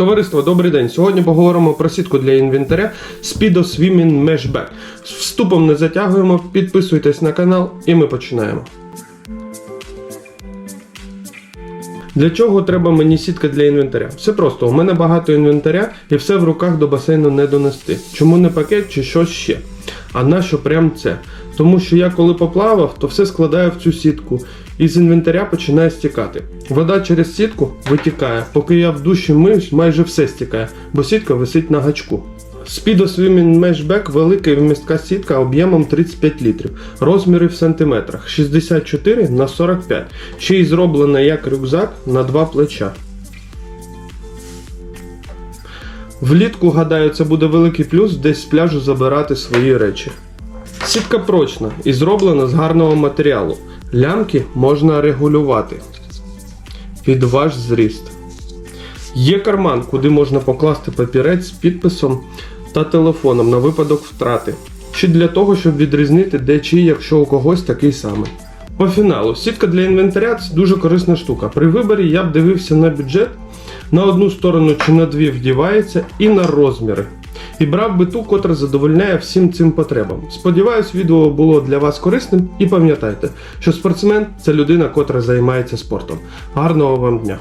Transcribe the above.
Товариство, добрий день. Сьогодні поговоримо про сітку для інвентаря Speedo Swimming Mesh Bag. З Вступом не затягуємо, підписуйтесь на канал і ми починаємо. Для чого треба мені сітка для інвентаря? Все просто, у мене багато інвентаря і все в руках до басейну не донести. Чому не пакет чи щось ще? А нащо прям це? Тому що я коли поплавав, то все складаю в цю сітку, і з інвентаря починає стікати. Вода через сітку витікає, поки я в душі миюсь, майже все стікає, бо сітка висить на гачку. Speedo Swimming Mesh Bag – велика вмістка сітка об'ємом 35 літрів, розміри в сантиметрах 64 на 45, ще й зроблена як рюкзак на два плеча. Влітку, гадаю, це буде великий плюс десь з пляжу забирати свої речі. Сітка прочна і зроблена з гарного матеріалу. Лямки можна регулювати під ваш зріст. Є карман, куди можна покласти папірець з підписом та телефоном на випадок втрати. Чи для того, щоб відрізнити де чи, якщо у когось такий самий. По фіналу, сітка для інвентаря це дуже корисна штука. При виборі я б дивився на бюджет, на одну сторону чи на дві вдівається, і на розміри. І брав би ту, котра задовольняє всім цим потребам. Сподіваюсь, відео було для вас корисним і пам'ятайте, що спортсмен це людина, котра займається спортом. Гарного вам дня!